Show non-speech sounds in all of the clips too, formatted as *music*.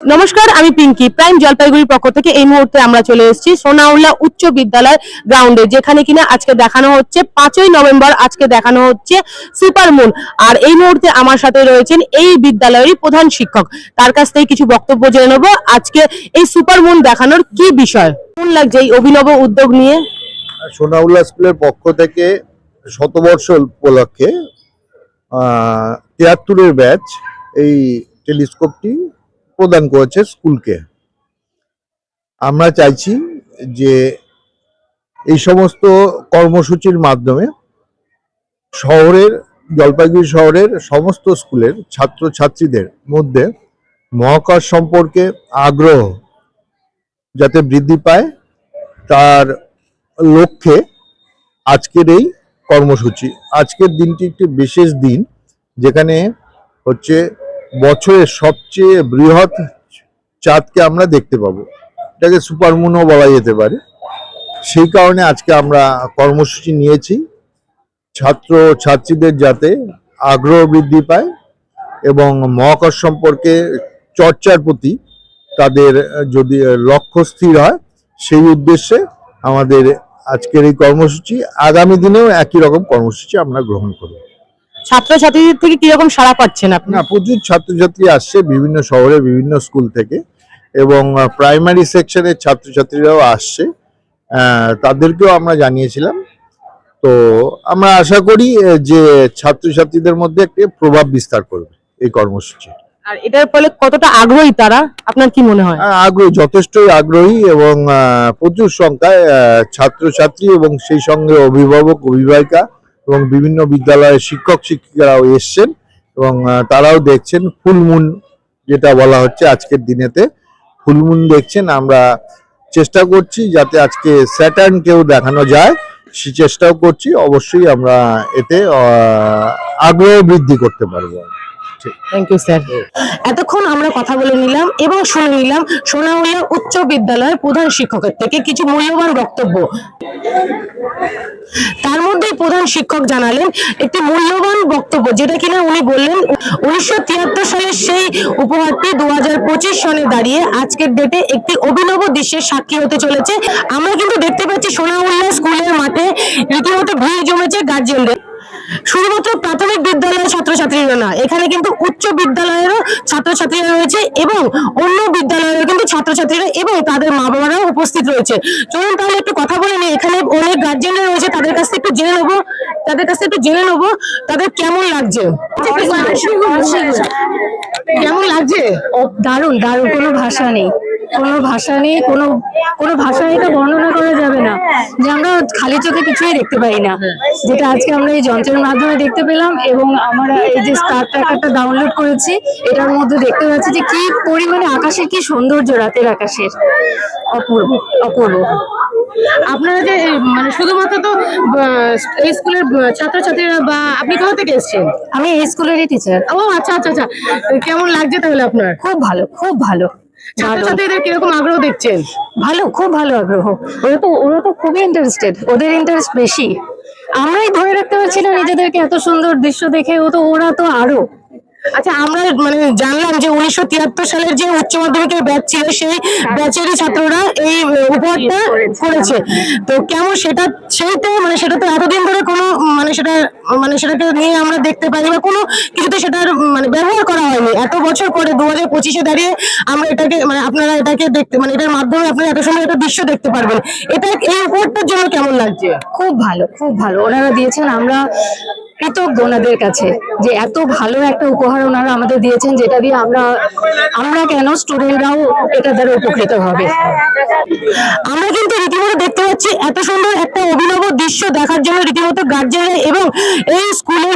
নমস্কার, আমি পিঙ্কি। প্রাইম জলপাইগুড়ির পক্ষ থেকে এই মুহূর্তে আমরা চলে এসেছি সোনাউল্লা উচ্চ বিদ্যালয় গ্রাউন্ডে, যেখানে কিনা আজকে দেখানো হচ্ছে, পাঁচই নভেম্বর আজকে দেখানো হচ্ছে সুপার মুন। আর এই মুহূর্তে আমার সাথে রয়েছেন এই বিদ্যালয়েরই প্রধান শিক্ষক। তার কাছ থেকে কিছু বক্তব্য জেনে নেব। আজকে এই সুপার মুন দেখানোর কি বিষয়? কেমন লাগছে এই অভিনব উদ্যোগ নিয়ে? সোনাউল্লাহ স্কুলের পক্ষ থেকে শতবর্ষ উপলক্ষে তিয়াত্তরের ব্যাচ, এই টেলিস্কোপটি প্রদান করেছে স্কুলকে। আমরা চাইছি যে এই সমস্ত কর্মসূচির মাধ্যমে শহরের, জলপাইগুড়ি শহরের সমস্ত স্কুলের ছাত্রছাত্রীদের মধ্যে মহাকাশ সম্পর্কে আগ্রহ যাতে বৃদ্ধি পায়, তার লক্ষ্যে আজকের এই কর্মসূচি। আজকের দিনটি একটি বিশেষ দিন, যেখানে হচ্ছে বছরের সবচেয়ে বৃহৎ চাঁদকে আমরা দেখতে পাবো। এটাকে সুপারমুনও বলা যেতে পারে। সেই কারণে আজকে আমরা কর্মসূচি নিয়েছি। ছাত্র ছাত্রীদের যাতে আগ্রহ বৃদ্ধি পায় এবং মহাকাশ সম্পর্কে চর্চার প্রতি তাদের যদি লক্ষ্য স্থির হয়, সেই উদ্দেশ্যে আমাদের আজকের এই কর্মসূচি। আগামী দিনেও একই রকম কর্মসূচি আমরা গ্রহণ করব। ছাত্রছাত্রীদের থেকে কীরকম সাড়া পাচ্ছেন আপনি? না প্রচুর ছাত্রছাত্রী আসছে বিভিন্ন শহরে বিভিন্ন স্কুল থেকে এবং প্রাইমারি সেকশনের ছাত্রছাত্রীরাও আসছে। তাদেরকেও আমরা জানিয়েছিলাম। তো আমরা আশা করি যে ছাত্রছাত্রীদের মধ্যে একটি প্রভাব বিস্তার করবে এই কর্মসূচি। আর এটার ফলে কতটা আগ্রহী তারা? আপনার কি মনে হয়? আহ, আগ্রহী যথেষ্টই আগ্রহী এবং প্রচুর সংখ্যায় ছাত্রছাত্রী এবং সেই সঙ্গে অভিভাবক অভিভাবিকা এবং বিভিন্ন বিদ্যালয়ের শিক্ষক, শিক্ষিকারাও এসছেন এবং তারাও দেখছেন ফুলমুন, যেটা বলা হচ্ছে আজকের দিনেতে। ফুলমুন দেখছেন, আমরা চেষ্টা করছি যাতে আজকে স্যাটার্ন কেউ দেখানো যায়। সে চেষ্টাও করছি, অবশ্যই আমরা এতে আগ্রহ বৃদ্ধি করতে পারব। থ্যাংক ইউ স্যার এতক্ষণ আমরা কথা বলে নিলাম এবং শুনে নিলাম সোনাউলিয়া উচ্চ বিদ্যালয়ের প্রধান শিক্ষকের থেকে কিছু মূল্যবান বক্তব্য। তার মধ্যে প্রধান শিক্ষক জানালেন একটি মূল্যবান বক্তব্য যেটা কিনা উনি বললেন উনিশশো তিয়াত্তর সালের সেই উপহারটি দু পঁচিশ সনে দাঁড়িয়ে আজকের ডেটে একটি অভিনব দৃশ্যের সাক্ষী হতে চলেছে। আমরা কিন্তু দেখতে পাচ্ছি সোনাউল্লাহ স্কুলের মাঠে রীতিমতো ভিড় জমেছে গার্জেনদের শুধুমাত্র প্রাথমিক বিদ্যালয়ের ছাত্রছাত্রীরা না এখানে কিন্তু উচ্চ বিদ্যালয়েরও ছাত্রছাত্রীরা রয়েছে এবং অন্য বিদ্যালয়েরও কিন্তু ছাত্রছাত্রীরা এবং তাদের মা বাবারাও উপস্থিত রয়েছে। চলুন তাহলে একটু কথা বলে নিই এখানে অনেক গার্জেনরা রয়েছে তাদের কাছ থেকে একটু জেনে নেব তাদের কাছ থেকে একটু জেনে নেব তাদের কেমন লাগছে? কেমন লাগছে? দারুণ দারুণ কোনো ভাষা নেই। কোনো ভাষা নেই কোনো কোনো ভাষায় এটা বর্ণনা করা যাবে না। যে আমরা খালি চোখে কিছুই দেখতে পাই না। যেটা আজকে আমরা এই যন্ত্রের মাধ্যমে দেখতে পেলাম এবং আমরা এই যে স্টার ট্র্যাকারটা ডাউনলোড করেছি এটার মধ্যে দেখতে পাচ্ছি যে কি পরিমাণে আকাশের কি সৌন্দর্য রাতের আকাশের। অপূর্ব অপূর্ব। আপনারা যে মানে শুধুমাত্র তো এই স্কুলের ছাত্রছাত্রীরা বা আপনি কোথা থেকে এসেছেন? আমি এই স্কুলেরই টিচার ও আচ্ছা আচ্ছা আচ্ছা। কেমন লাগছে তাহলে আপনার? খুব ভালো খুব ভালো। ছাত্রছাত্রীদের কীরকম আগ্রহ দেখছেন? ভালো, খুব ভালো আগ্রহ। ওরা তো ওরা তো খুবই ইন্টারেস্টেড ওদের ইন্টারেস্ট বেশি। আমরাই ধরে রাখতে পারছি না নিজেদেরকে এত সুন্দর দৃশ্য দেখে। ও তো, ওরা তো আরও। আচ্ছা আমরা মানে জানলাম যে উনিশশো তিয়াত্তর সালের যে উচ্চ মাধ্যমিকের ব্যাচ ছিল সেই ব্যাচেরই ছাত্ররা এই উপহারটা করেছে। তো কেমন সেটা সেইটা মানে সেটা তো এতদিন ধরে কোনো মানে সেটা মানে সেটাকে নিয়ে আমরা দেখতে পাই বা কোনো কিছুতে সেটার মানে ব্যবহার করা হয়নি। এত বছর পরে দু হাজার পঁচিশে দাঁড়িয়ে আমরা এটাকে মানে আপনারা এটাকে দেখতে মানে এটার মাধ্যমে আপনারা এত সময় একটা দৃশ্য দেখতে পারবেন। এটা এই উপহারটার জন্য কেমন লাগছে? খুব ভালো খুব ভালো। ওনারা দিয়েছেন আমরা কৃতজ্ঞ ওনাদের কাছে যে এত ভালো একটা উপহার ওনারা আমাদের দিয়েছেন, যেটা দিয়ে আমরা আমরা কেন স্টুডেন্টরাও এটা দ্বারা উপকৃত হবে। আমরা কিন্তু রীতিমতো দেখতে পাচ্ছি এত সুন্দর একটা অভিনব দৃশ্য দেখার জন্য রীতিমতো গার্জেনরা এবং এই স্কুলের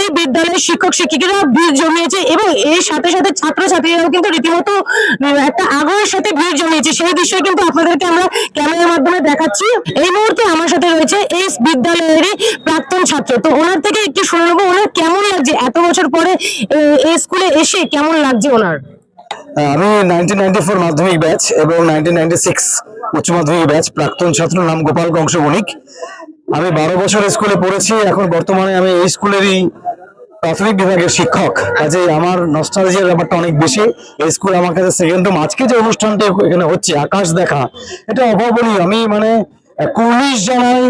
এই বিদ্যালয়ের শিক্ষক শিক্ষিকারা ভিড় জমিয়েছে এবং এর সাথে সাথে ছাত্রছাত্রীরাও কিন্তু রীতিমতো একটা আগ্রহের সাথে ভিড় জমিয়েছে। সেই দৃশ্য কিন্তু আপনাদেরকে আমরা ক্যামেরার মাধ্যমে দেখাচ্ছি। এই মুহূর্তে আমার সাথে রয়েছে এই বিদ্যালয়েরই প্রাক্তন ছাত্র। তো ওনার থেকে একটু শুনে নেব ওনার কেমন লাগছে? এত বছর পরে এই স্কুলে এসে কেমন লাগছে ওনার? আমি নাইনটিন নাইনটি ফোর মাধ্যমিক ব্যাচ এবং নাইনটিন নাইনটি সিক্স উচ্চ মাধ্যমিক ব্যাচ প্রাক্তন ছাত্র নাম গোপাল কংস বণিক। আমি বারো বছর স্কুলে পড়েছি, এখন বর্তমানে আমি এই স্কুলেরই প্রাথমিক বিভাগের শিক্ষক। কাজে আমার নস্টালজিয়ার ব্যাপারটা অনেক বেশি। এই স্কুল আমার কাছে সেকেন্ড রুম আজকে যে অনুষ্ঠানটা এখানে হচ্ছে, আকাশ দেখা, এটা অভাবনীয়। আমি মানে কুর্নিশ জানাই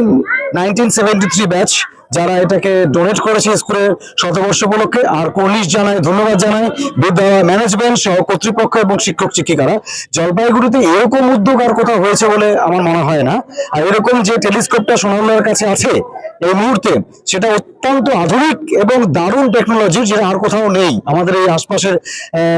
নাইনটিন থ্রি ব্যাচ যারা এটাকে ডোনেট করেছে স্কুলের শতবর্ষ উপলক্ষে, আর পুলিশ জানায় ধন্যবাদ জানায় বিদ্যালয় ম্যানেজমেন্ট সহ কর্তৃপক্ষ এবং শিক্ষক শিক্ষিকারা। জলপাইগুড়িতে এরকম উদ্যোগ আর কোথাও হয়েছে বলে আমার মনে হয় না। আর এরকম যে টেলিস্কোপটা সোনামুল্লার কাছে আছে, এই মুহূর্তে সেটা অত্যন্ত আধুনিক এবং দারুণ টেকনোলজি যেটা আর কোথাও নেই আমাদের এই আশপাশের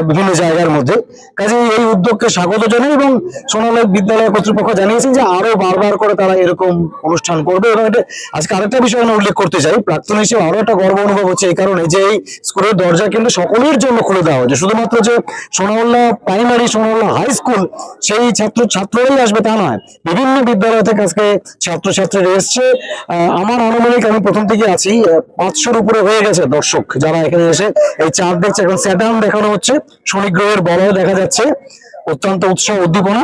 বিভিন্ন জায়গার মধ্যে। কাজে এই উদ্যোগকে স্বাগত জানাই এবং সোনালয় বিদ্যালয় কর্তৃপক্ষ জানিয়েছেন যে আরও বারবার করে তারা এরকম অনুষ্ঠান করবে এবং এটা আজকে আরেকটা বিষয় উল্লেখ করতে চাই। প্রাক্তন হিসেবে আরও একটা গর্ব অনুভব হচ্ছে এই কারণে যে এই স্কুলের দরজা কিন্তু সকলের জন্য খুলে দেওয়া হয়েছে। শুধুমাত্র যে Sonaullah primary Sonaullah high school সেই ছাত্র ছাত্ররাই আসবে তা নয়। বিভিন্ন বিদ্যালয় থেকে আজকে ছাত্রছাত্রীরা এসছে। আমার আনুমানিক আমি প্রথম থেকে আছি। পাঁচশোর উপরে হয়ে গেছে দর্শক যারা এখানে এসে এই চাঁদ দেখছে। এখন স্যাটার্ন দেখানো হচ্ছে। শনি গ্রহের বলয় দেখা যাচ্ছে। অত্যন্ত উৎসাহ, উদ্দীপনা,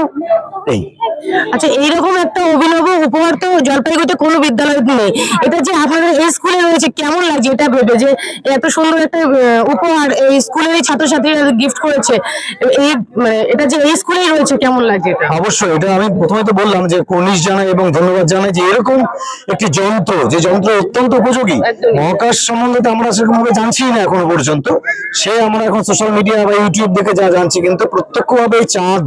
এই। আচ্ছা এইরকম একটা অভিনব উপহার তো জলপাইগুড়িতে কোনো বিদ্যালয় নেই। এটা যে আপনাদের এই স্কুলে রয়েছে কেমন লাগছে এটা ভেবে যে এত সুন্দর একটা উপহার এই স্কুলের এই ছাত্রছাত্রীরা গিফট করেছে? এই মানে এটা যে এই স্কুলেই রয়েছে কেমন লাগছে এটা? অবশ্যই এটা আমি প্রথমে তো বললাম যে কর্নিশ জানাই এবং ধন্যবাদ জানাই যে এরকম একটি যন্ত্র যে যন্ত্র অত্যন্ত উপযোগী। মহাকাশ সম্বন্ধে তো আমরা সেরকম ভাবে জানছি না এখনও পর্যন্ত। সে আমরা এখন সোশ্যাল মিডিয়া বা ইউটিউব দেখে যা জানছি কিন্তু প্রত্যক্ষভাবে চাঁদ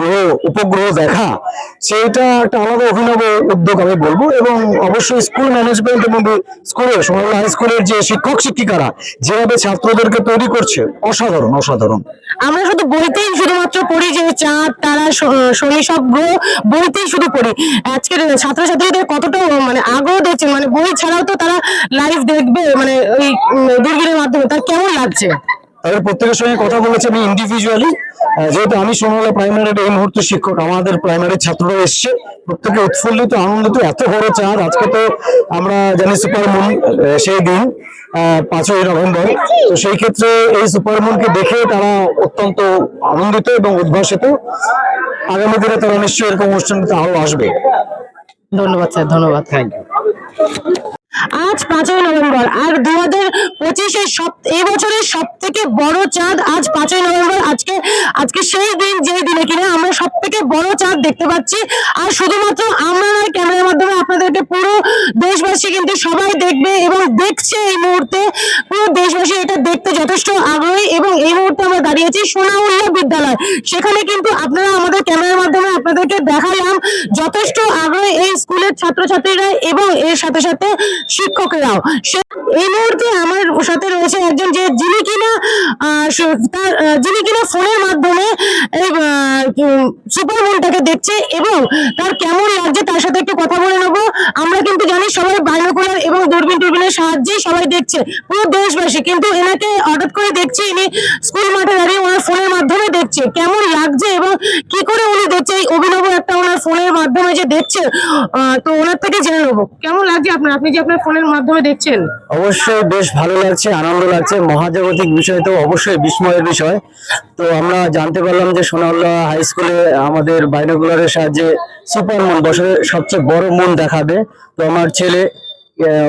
গ্রহ উপগ্রহ দেখা সেটা একটা আলাদা অভিনব উদ্যোগ আমি বলব এবং অবশ্যই স্কুল ম্যানেজমেন্ট এবং স্কুলের সোনালী হাই স্কুলের যে শিক্ষক শিক্ষিকারা, যেভাবে ছাত্রদেরকে তৈরি করছে, অসাধারণ অসাধারণ। আমরা শুধু বইতেই শুধুমাত্র পড়ি যে চাঁদ, তারা শনি গ্রহ বইতেই শুধু পড়ি। আজকের ছাত্রছাত্রীদের কতটা মানে আগ্রহ দেখছে মানে বই ছাড়াও তো তারা লাইভ দেখবে মানে ওই দূরবীনের মাধ্যমে। তার কেমন লাগছে? তাদের প্রত্যেকের সঙ্গে কথা বলেছি আমি ইন্ডিভিজুয়ালি যেহেতু আমি সোনালা প্রাইমারির এই মুহূর্তে শিক্ষক আমাদের প্রাইমারির ছাত্ররা এসছে। প্রত্যেকে উৎফুল্লিত আনন্দিত এত বড় চাঁদ। আজকে তো আমরা জানি সুপার মুন সেই দিন পাঁচই নভেম্বর। তো সেই ক্ষেত্রে এই সুপার মুনকে দেখে তারা অত্যন্ত আনন্দিত এবং উদ্ভাসিত। আগামী দিনে তারা নিশ্চয়ই এরকম অনুষ্ঠানটিতে আরও আসবে। ধন্যবাদ স্যার ধন্যবাদ। থ্যাংক ইউ আজ পাঁচই নভেম্বর, আর দু হাজার পঁচিশের সব এই বছরের সব থেকে বড় চাঁদ আজ পাঁচই নভেম্বর, আজকে আজকে সেই দিন, যে দিনে কিনা আমরা সব থেকে বড় চাঁদ দেখতে পাচ্ছি। আর শুধুমাত্র আমরা ক্যামেরার মাধ্যমে আপনাদেরকে পুরো দেশবাসী কিন্তু সবাই দেখবে এবং দেখছে এই মুহূর্তে। পুরো দেশবাসী এটা দেখতে যথেষ্ট আগ্রহী এবং এই মুহূর্তে আমরা দাঁড়িয়েছি সোনাউল্লাহ বিদ্যালয়। সেখানে কিন্তু আপনারা আমাদের ক্যামেরার মাধ্যমে আপনাদেরকে দেখালাম যথেষ্ট আগ্রহী এই স্কুলের ছাত্রছাত্রীরা এবং এর সাথে সাথে শিক্ষকেরাও। সে এই মুহূর্তে আমার সাথে রয়েছে একজন যে যিনি কিনা তার যিনি কিনা ফোনের মাধ্যমে সুপার মুনটাকে দেখছে এবং তার কেমন লাগছে তার সাথে একটু কথা বলে নেব। আমরা কিন্তু জানি সবাই বাইনোকুলার এবং দূরবীন টুরবিনের সাহায্যেই সবাই দেখছে, পুরো দেশবাসী। কিন্তু এনাকে হঠাৎ করে দেখছে ইনি স্কুল মাঠে দাঁড়িয়ে ওনার ফোনের মাধ্যমে দেখছে। কেমন লাগছে এবং কি করে উনি দেখছে? এই অভিনব একটা ওনার ফোনের মাধ্যমে যে দেখছে তো ওনার থেকে জেনে নেব। কেমন লাগছে আপনার? আপনি যে আপনার ফোনের মাধ্যমে দেখছেন। অবশ্যই বেশ ভালো লাগছে আনন্দ লাগছে। মহাজাগতিক বিষয় তো অবশ্যই বিস্ময়ের বিষয়। তো আমরা জানতে পারলাম যে সোনাউল্লাহ হাই স্কুলে আমাদের বাইনোকুলারের সাহায্যে সুপার মুন বছরের সবচেয়ে বড় মুন দেখাবে। তো আমার ছেলে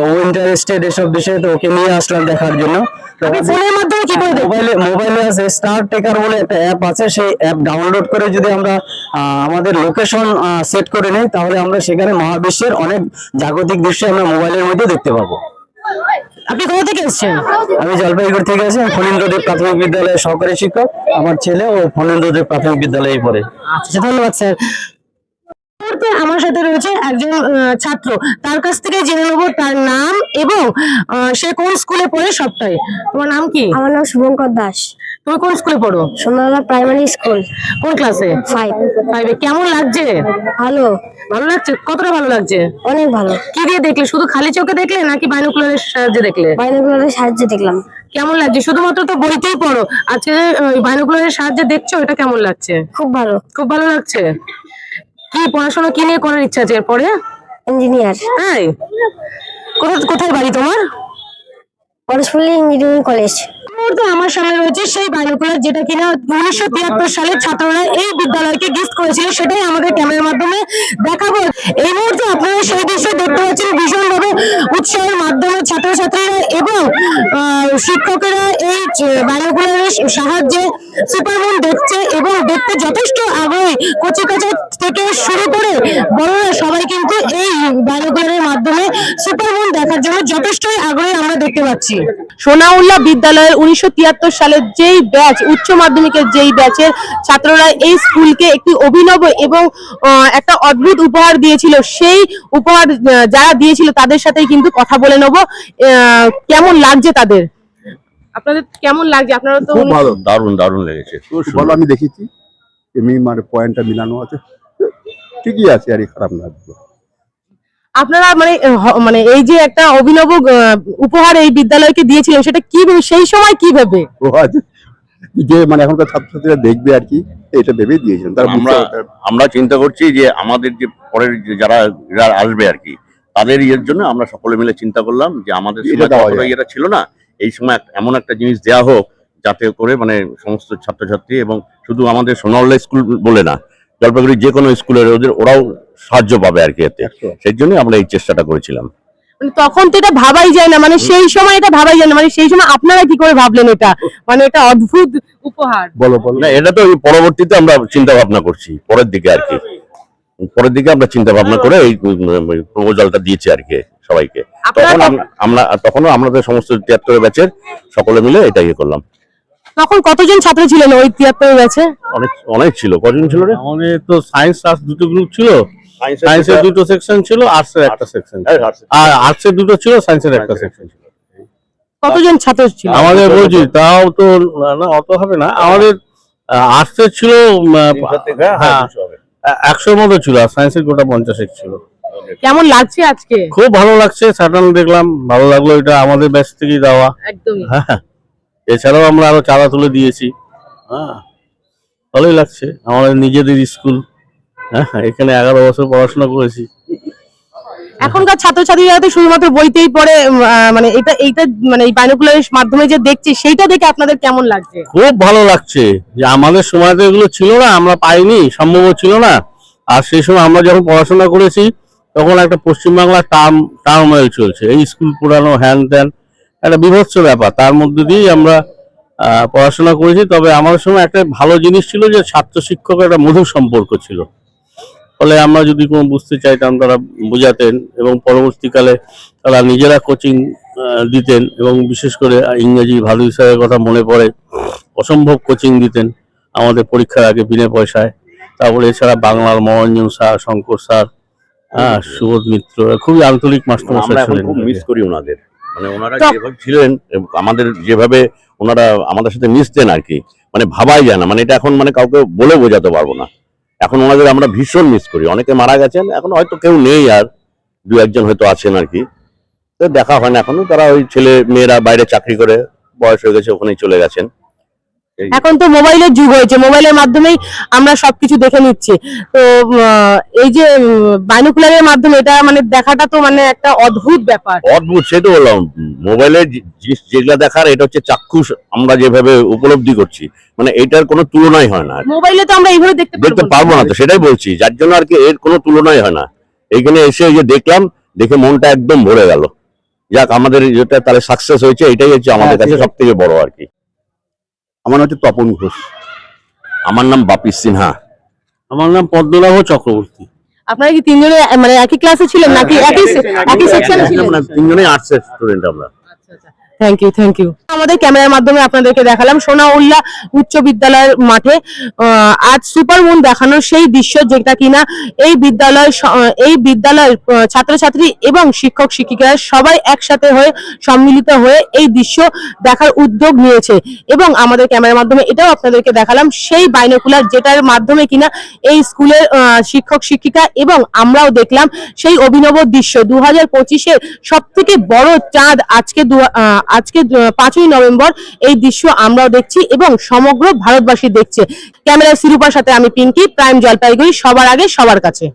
ও ইন্টারেস্টেড এসব বিষয়ে তো ওকে নিয়ে আসলাম দেখার জন্য। ফোনের মাধ্যমে কি করে মোবাইলে মোবাইলে আছে স্টার টেকার বলে একটা অ্যাপ আছে সেই অ্যাপ ডাউনলোড করে যদি আমরা আমাদের লোকেশন সেট করে নেই তাহলে আমরা সেখানে মহাবিশ্বের অনেক জাগতিক দৃশ্য আমরা মোবাইলের মধ্যে দেখতে পাবো। আপনি কোথা থেকে এসেছেন? আমি জলপাইগুড়ি থেকে এসেছি ফণীন্দ্রদেব প্রাথমিক বিদ্যালয়ের সহকারী শিক্ষক। আমার ছেলে ও ফণীন্দ্রদেব প্রাথমিক বিদ্যালয়ে পড়ে। আচ্ছা ধন্যবাদ স্যার। আমার সাথে রয়েছে একজন আহ, ছাত্র। তার কাছ থেকে জেনে নেব তার নাম এবং আহ, সে কোন স্কুলে পড়ে সবটাই। তোমার নাম কি? আমার নাম শুভঙ্কর দাস। তুমি কোন স্কুলে পড়ো? সন্ধ্যাবেলা প্রাইমারি স্কুল কোন ক্লাসে ফাইভ ফাইভে কেমন লাগছে? ভালো। ভালো লাগছে? কতটা ভালো লাগছে? অনেক ভালো। কি দিয়ে দেখলে? শুধু খালি চোখে দেখলে নাকি বাইনোকুলারের সাহায্যে দেখলে? বাইনোকুলারের সাহায্যে দেখলাম। কেমন লাগছে? শুধুমাত্র তো বইতেই পড়ো। আজকে যে বাইনোকুলারের সাহায্যে দেখছ এটা কেমন লাগছে? খুব ভালো। খুব ভালো লাগছে? কি পড়াশোনা কি নিয়ে করার ইচ্ছা আছে এরপরে? ইঞ্জিনিয়ার তাই? কোথায় কোথায় বাড়ি তোমার? পরশপল্লী ইঞ্জিনিয়ারিং কলেজ মুহূর্তে আমার সামনে রয়েছে সেই বাইনোকুলার যেটা কিনা উনিশশো তিয়াত্তর সালে ছাত্ররা এই বিদ্যালয়কে গিফট করেছিল, সেটাই আমাদের ক্যামেরার মাধ্যমে দেখাবো। এই মুহূর্তে আপনারা সেই দৃশ্য দেখতে পাচ্ছেন ভীষণভাবে উৎসাহের মাধ্যমে ছাত্রছাত্রীরা এবং শিক্ষকেরা এই বাইনোকুলারের সাহায্যে সুপারমুন দেখছে এবং দেখতে যথেষ্ট আগ্রহী। কচি কাচা থেকে শুরু করে বড়রা সবাই কিন্তু এই বাইনোকুলারের মাধ্যমে সুপারমুন দেখার জন্য যথেষ্টই আগ্রহী আমরা দেখতে পাচ্ছি। সোনাউল্লাহ বিদ্যালয়ের উনিশশো তিয়াত্তর সালের যেই ব্যাচ উচ্চ মাধ্যমিকের যেই ব্যাচের ছাত্ররা এই স্কুলকে একটি অভিনব এবং আহ, একটা অদ্ভুত উপহার দিয়েছিল সেই উপহার যারা দিয়েছিল তাদের সাথেই কিন্তু কথা বলে নেব। আহ, কেমন লাগছে তাদের? আপনাদের কেমন লাগছে? আপনারা তো খুব ভালো দারুণ দারুণ লেগেছে ভালো আমি দেখেছি। এমনি মানে পয়েন্টটা মিলানো আছে। ঠিকই আছে আর খারাপ না। আপনারা মানে মানে এই যে একটা অভিনব আহ, উপহার এই বিদ্যালয়কে দিয়েছিলেন সেটা কি ভেবে- সেই সময় কি ভেবে? যে মানে এখনকার ছাত্রছাত্রীরা দেখবে আর কি এটা ভেবে দিয়েছিলেন তারা আমরা আমরা চিন্তা করছি যে আমাদের যে পরের যারা যারা আসবে আর কি তাদের ইয়ের জন্য আমরা সকলে মিলে চিন্তা করলাম যে আমাদের এটা ছিল না এই সময় এমন একটা জিনিস দেওয়া হোক যাতে করে মানে সমস্ত ছাত্রছাত্রী এবং শুধু আমাদের সোনাউল্লাহ স্কুল বলে না জলপাইগুড়ি যে কোনো স্কুলের ওদের ওরাও সাহায্য পাবে আর কি এতে। সেই জন্য আমরা এই চেষ্টাটা করেছিলাম। মানে তখন তো এটা ভাবাই যায় না মানে সেই সময় এটা ভাবাই যায় না মানে সেই সময় আপনারা কি করে ভাবলেন এটা? মানে এটা অদ্ভুত উপহার। বলো বলো। না এটা তো পরবর্তীতে আমরা চিন্তা ভাবনা করছি পরের দিকে আর কি। পরের দিকে আমরা চিন্তা ভাবনা করে এই প্রপোজালটা দিয়েছি আর কি সবাইকে। তখন আমরা- আমরা তখনও আমাদের সমস্ত তিয়াত্তর ব্যাচের সকলে মিলে এটা ইয়ে করলাম। তখন কতজন ছাত্র ছিলেন ওই তিয়াত্তর ব্যাচে? অনেক অনেক ছিল। কজন ছিল রে? আমাদের তো সায়েন্স আর্টস দুটো গ্রুপ ছিল। সায়েন্সের দুটো সেকশন ছিল আর্টসের একটা সেকশন আর আর্টসের দুটো ছিল সায়েন্সের একটা সেকশন ছিল। কতজন ছাত্র ছিল? আমাদের বলছি তাও তো না, না অত হবে না। আমাদের আর্টসের ছিল হ্যাঁ একশোর মতো ছিল আর সায়েন্সের গোটা পঞ্চাশেক ছিল। কেমন লাগছে আজকে? খুব ভালো লাগছে স্যাটার্ন দেখলাম ভালো লাগল এটা আমাদের ব্যাচ থেকেই দেওয়া। একদমই। হ্যাঁ এছাড়াও আমরা আরও চাঁদা তুলে দিয়েছি। হ্যাঁ ভালোই লাগছে আমাদের নিজেদের স্কুল হ্যাঁ *laughs* এখানে এগারো বছর পড়াশোনা করেছি। এখনকার ছাত্রছাত্রীরা তো শুধুমাত্র বইতেই পড়ে মানে এটা এইটা মানে এই বাইনোকুলারের মাধ্যমে যে দেখছি সেইটা দেখে আপনাদের কেমন লাগছে? খুব ভালো লাগছে। যে আমাদের সময়তে এগুলো ছিল না আমরা পাইনি সম্ভব ছিল না। আর সেই সময় আমরা যখন পড়াশোনা করেছি তখন একটা পশ্চিমবাংলার টার্ম টার্মওয়েল চলছে। এই স্কুল পুরানো হ্যান ত্যান একটা বিভৎস ব্যাপার। তার মধ্যে দিয়েই আমরা আহ, পড়াশোনা করেছি। তবে আমাদের সময় একটা ভালো জিনিস ছিল যে ছাত্র শিক্ষক একটা মধুর সম্পর্ক ছিল। ফলে আমরা যদি কোনো বুঝতে চাইতাম তারা বোঝাতেন এবং পরবর্তীকালে তারা নিজেরা কোচিং দিতেন এবং বিশেষ করে ইংরেজি ভালো বিষয়ের কথা মনে পড়ে অসম্ভব কোচিং দিতেন আমাদের পরীক্ষার আগে বিনা পয়সায়। তারপরে এছাড়া বাংলার মনোরঞ্জন স্যার শঙ্কর স্যার হ্যাঁ সুবোধ মিত্র খুবই আন্তরিক আমরা মাস্টারমশাই ছিলেন। খুব মিস করি ওনাদের। মানে ওনারা যেভাবে ছিলেন আমাদের যেভাবে ওনারা আমাদের সাথে মিশতেন আর কি মানে ভাবাই যায় না। মানে এটা এখন মানে কাউকে বলে বোঝাতে পারব না। এখন ওনাদের আমরা ভীষণ মিস করি। অনেকে মারা গেছেন, এখন হয়তো কেউ নেই আর, দু একজন হয়তো আছেন আর কি। তো দেখা হয় না এখনও। তারা ওই ছেলে মেয়েরা বাইরে চাকরি করে, বয়স হয়ে গেছে, ওখানেই চলে গেছেন। এখন তো মোবাইলের যুগ হয়েছে মোবাইলের মাধ্যমেই আমরা সবকিছু দেখে নিচ্ছি। তো এই যে বাইনোকুলারের মাধ্যমে এটা মানে দেখাটা তো মানে একটা অদ্ভুত ব্যাপার। অদ্ভুত সে তো বললাম মোবাইলের জিনিস যেগুলা দেখার এটা হচ্ছে চাক্ষুষ আমরা যেভাবে উপলব্ধি করছি। মানে এটার কোনো তুলনাই হয় না। মোবাইলে তো আমরা এইভাবে দেখতে দেখতে পারব না। তো সেটাই বলছি। যার জন্য আর কি এর কোনো তুলনাই হয় না। এইখানে এসে যে দেখলাম দেখে মনটা একদম ভরে গেল। যাক আমাদের যেটা তাহলে সাকসেস হয়েছে এটাই হচ্ছে আমাদের হ্যাঁ, কাছে সব থেকে বড় আর কি। আমার নাম হচ্ছে তপন ঘোষ। আমার নাম বাপি সিনহা। আমার নাম পদ্মনাভ চক্রবর্তী। আপনারা কি তিনজনে মানে একই ক্লাসে ছিলেন নাকি একই একই সেকশনে ছিলেন? আমরা তিনজনেই আর্টসের স্টুডেন্ট আমরা। থ্যাংক ইউ থ্যাংক ইউ আমাদের ক্যামেরার মাধ্যমে আপনাদেরকে দেখালাম সোনাউল্লাহ উচ্চ বিদ্যালয়ের মাঠে আজ সুপার মুন দেখানোর সেই দৃশ্য যেটা কিনা এই বিদ্যালয় এই বিদ্যালয়ের ছাত্রছাত্রী এবং শিক্ষক শিক্ষিকারা সবাই একসাথে হয়ে সম্মিলিত হয়ে এই দৃশ্য দেখার উদ্যোগ নিয়েছে। এবং আমাদের ক্যামেরার মাধ্যমে এটাও আপনাদেরকে দেখালাম সেই বাইনোকুলার যেটার মাধ্যমে কিনা এই স্কুলের শিক্ষক শিক্ষিকা এবং আমরাও দেখলাম সেই অভিনব দৃশ্য। দু হাজার পঁচিশের সব থেকে বড় চাঁদ আজকে দু- আজকে পাঁচই নভেম্বর এই দৃশ্য আমরাও দেখছি এবং সমগ্র ভারতবাসী দেখছে। ক্যামেরা শিরুপার সাথে আমি পিঙ্কি, প্রাইম জলপাইগুড়ি, সবার আগে সবার কাছে।